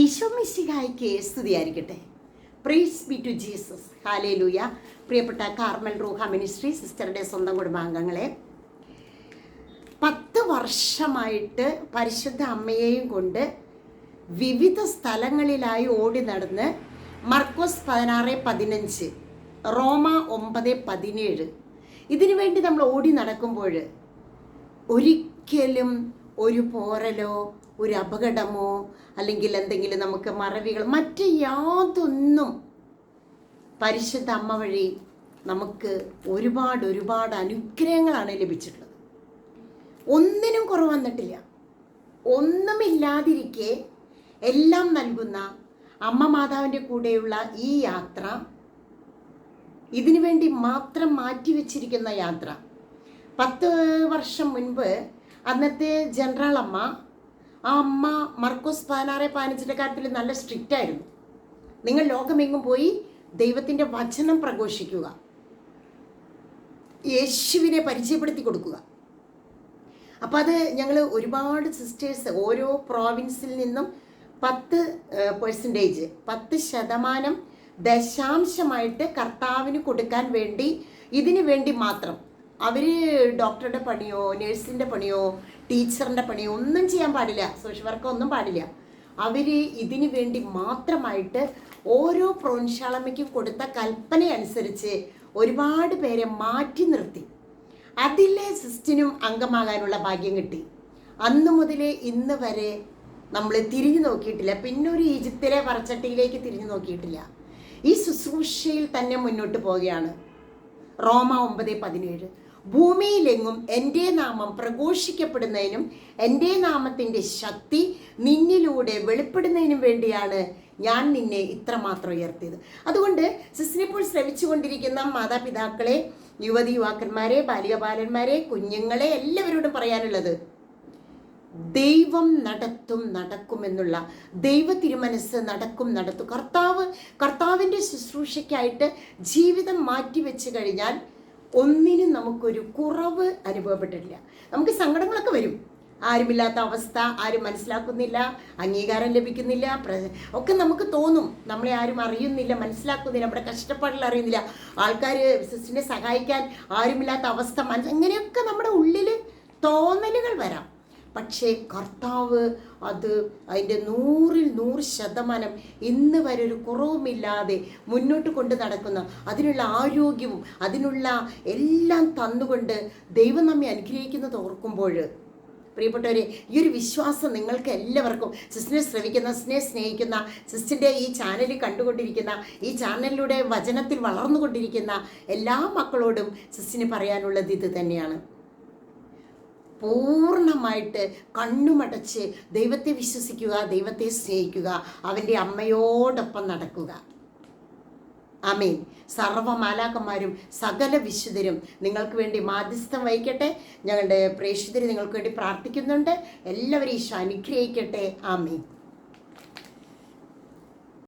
ഈശോ മിശിഹായ്ക്ക് സ്തുതിയായിരിക്കട്ടെ. പ്രീസ് B to Jesus ഹാലേ ലൂയ പ്രിയപ്പെട്ട കാർമൽ റൂഹ മിനിസ്ട്രി സിസ്റ്ററുടെ സ്വന്തം കുടുംബാംഗങ്ങളെ പത്ത് വർഷമായിട്ട് പരിശുദ്ധ അമ്മയെയും കൊണ്ട് വിവിധ സ്ഥലങ്ങളിലായി ഓടി നടന്ന് മർക്കോസ് പതിനാറ് പതിനഞ്ച് റോമ ഒമ്പത് പതിനേഴ്. ഇതിനു വേണ്ടി നമ്മൾ ഓടി നടക്കുമ്പോൾ ഒരിക്കലും ഒരു പോറലോ ഒരു അപകടമോ അല്ലെങ്കിൽ എന്തെങ്കിലും നമുക്ക് മറവികൾ മറ്റ് യാതൊന്നും പരിശുദ്ധ അമ്മ വഴി നമുക്ക് ഒരുപാട് ഒരുപാട് അനുഗ്രഹങ്ങളാണ് ലഭിച്ചിട്ടുള്ളത്. ഒന്നിനും കുറവ് വന്നിട്ടില്ല. ഒന്നുമില്ലാതിരിക്കെ എല്ലാം നൽകുന്ന അമ്മ മാതാവിന്റെ കൂടെയുള്ള ഈ യാത്ര ഇതിനു വേണ്ടി മാത്രം മാറ്റിവെച്ചിരിക്കുന്ന യാത്ര. പത്ത് വർഷം മുൻപ് അന്നത്തെ ജനറൽ അമ്മ ആ അമ്മ മർക്കോസ് പതിനാറ് പതിനഞ്ചിന്റെ കാര്യത്തിൽ നല്ല സ്ട്രിക്റ്റ് ആയിരുന്നു. നിങ്ങൾ ലോകമെങ്ങും പോയി ദൈവത്തിന്റെ വചനം പ്രഘോഷിക്കുക. യേശുവിനെ പരിചയപ്പെടുത്തി കൊടുക്കുക. അപ്പം അത് ഞങ്ങൾ ഒരുപാട് സിസ്റ്റേഴ്സ് ഓരോ പ്രോവിൻസിൽ നിന്നും പത്ത് പെർസെന്റേജ് പത്ത് ശതമാനം ദശാംശമായിട്ട് കർത്താവിന് കൊടുക്കാൻ വേണ്ടി ഇതിനു വേണ്ടി മാത്രം അവർ ഡോക്ടറുടെ പണിയോ നേഴ്സിന്റെ പണിയോ ടീച്ചറിന്റെ പണിയോ ഒന്നും ചെയ്യാൻ പാടില്ല. സോഷ്യൽ വർക്ക് ഒന്നും പാടില്ല. അവർ ഇതിനു വേണ്ടി മാത്രമായിട്ട് ഓരോ പ്രോൻശാളമയ്ക്കും കൊടുത്ത കൽപ്പനയനുസരിച്ച് ഒരുപാട് പേരെ മാറ്റി നിർത്തി. അതിലെ സിസ്റ്റിനും അംഗമാകാനുള്ള ഭാഗ്യം കിട്ടി. അന്ന് മുതലേ ഇന്ന് വരെ നമ്മൾ തിരിഞ്ഞു നോക്കിയിട്ടില്ല. പിന്നെ ഒരു ഈജിപ്തിലെ പറച്ചട്ടിയിലേക്ക് തിരിഞ്ഞു നോക്കിയിട്ടില്ല. ഈ ശുശ്രൂഷയിൽ തന്നെ മുന്നോട്ട് പോവുകയാണ്. റോമ ഒമ്പത് പതിനേഴ്. ഭൂമിയിലെങ്ങും എന്റെ നാമം പ്രഘോഷിക്കപ്പെടുന്നതിനും എന്റെ നാമത്തിന്റെ ശക്തി നിന്നിലൂടെ വെളിപ്പെടുന്നതിനും വേണ്ടിയാണ് ഞാൻ നിന്നെ ഇത്രമാത്രം ഉയർത്തിയത്. അതുകൊണ്ട് സിസ്നിപ്പോൾ ശ്രമിച്ചുകൊണ്ടിരിക്കുന്ന മാതാപിതാക്കളെ യുവതി യുവാക്കന്മാരെ ബാലിക ബാലന്മാരെ കുഞ്ഞുങ്ങളെ എല്ലാവരോടും പറയാനുള്ളത് ദൈവം നടത്തും നടക്കുമെന്നുള്ള ദൈവ തിരുമനസ് നടക്കും നടത്തും. കർത്താവ് കർത്താവിന്റെ ശുശ്രൂഷയ്ക്കായിട്ട് ജീവിതം മാറ്റിവെച്ച് കഴിഞ്ഞാൽ ഒന്നിനും നമുക്കൊരു കുറവ് അനുഭവപ്പെട്ടിട്ടില്ല. നമുക്ക് സങ്കടങ്ങളൊക്കെ വരും. ആരുമില്ലാത്ത അവസ്ഥ ആരും മനസ്സിലാക്കുന്നില്ല അംഗീകാരം ലഭിക്കുന്നില്ല ഒക്കെ നമുക്ക് തോന്നും. നമ്മളെ ആരും അറിയുന്നില്ല മനസ്സിലാക്കുന്നില്ല നമ്മുടെ കഷ്ടപ്പാടിൽ അറിയുന്നില്ല. ആൾക്കാർ സിസ്റ്റിനെ സഹായിക്കാൻ ആരുമില്ലാത്ത അവസ്ഥ മനസ്സ് വരാം പക്ഷേ കർത്താവ് അത് അതിന്റെ നൂറിൽ നൂറ് ശതമാനം ഇന്ന് വരെ ഒരു കുറവുമില്ലാതെ മുന്നോട്ട് കൊണ്ട് നടക്കുന്ന അതിനുള്ള ആരോഗ്യവും അതിനുള്ള എല്ലാം തന്നുകൊണ്ട് ദൈവം നമ്മെ അനുഗ്രഹിക്കുന്നത് ഓർക്കുമ്പോൾ പ്രിയപ്പെട്ടവരെ ഈ ഒരു വിശ്വാസം നിങ്ങൾക്ക് എല്ലാവർക്കും സിസ്റ്റിനെ ശ്രമിക്കുന്ന സിസ്റ്റിനെ സ്നേഹിക്കുന്ന സിസ്റ്റിന്റെ ഈ ചാനൽ കണ്ടുകൊണ്ടിരിക്കുന്ന ഈ ചാനലിലൂടെ വചനത്തിൽ വളർന്നുകൊണ്ടിരിക്കുന്ന എല്ലാ മക്കളോടും സിസ്റ്റിന് പറയാനുള്ളത് ഇത് തന്നെയാണ്. പൂർണമായിട്ട് കണ്ണുമടച്ച് ദൈവത്തെ വിശ്വസിക്കുക ദൈവത്തെ സ്നേഹിക്കുക അവന്റെ അമ്മയോടൊപ്പം നടക്കുക. അമീൻ സർവമാലാക്കന്മാരും സകല വിശുദ്ധരും നിങ്ങൾക്ക് വേണ്ടി മാധ്യസ്ഥം വഹിക്കട്ടെ. ഞങ്ങളുടെ പ്രേക്ഷിതർ നിങ്ങൾക്ക് വേണ്ടി പ്രാർത്ഥിക്കുന്നുണ്ട്. എല്ലാവരും ഈശോ അനുഗ്രഹിക്കട്ടെ. ആമീൻ.